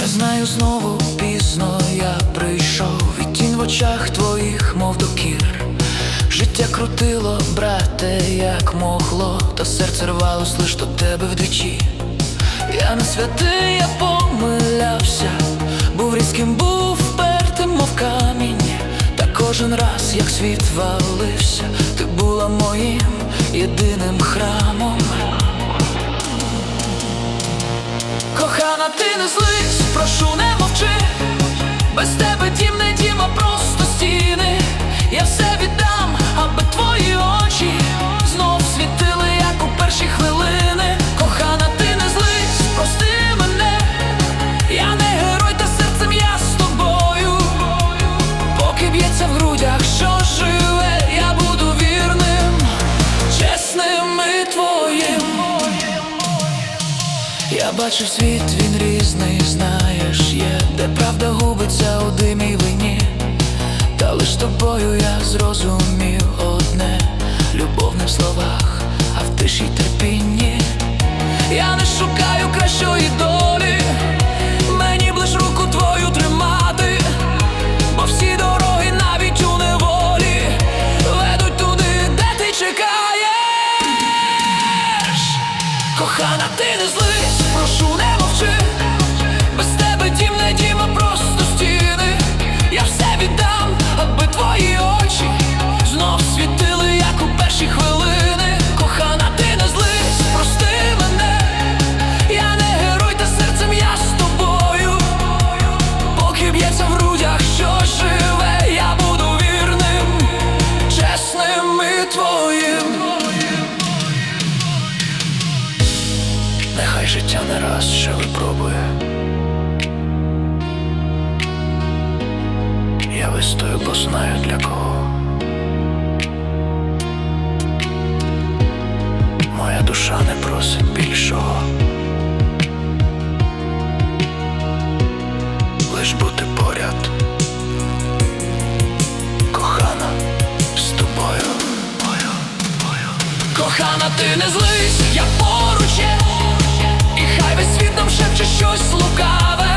Я знаю знову пізно я прийшов і тінь в очах твоїх, мов докір. Життя крутило, брате, як могло, та серце рвалось лиш до тебе вдвічі. Я не святий, я помилявся, був різким, був впертим, мов камінь. Та кожен раз, як світ валився, ти була моїм єдиним храмом. Без тебе дім не дім, а просто стіни. Я все віддам, аби твої очі знов світили, як у перші хвилини. Кохана, ти не злись, прости мене. Я не герой, та серцем я з тобою. Поки б'ється в грудях, що живе, я буду вірним, чесним і твоїм. Я бачив світ, він різний, знаєш, є, де правда Кохана, ти не злись, Нехай життя не раз ще випробує. Я вистою, бо знаю для кого. Моя душа не просить більшого. Лиш бути поряд. Кохана з тобою. Кохана, ти не злись, я поруч є шепче щось лукаве.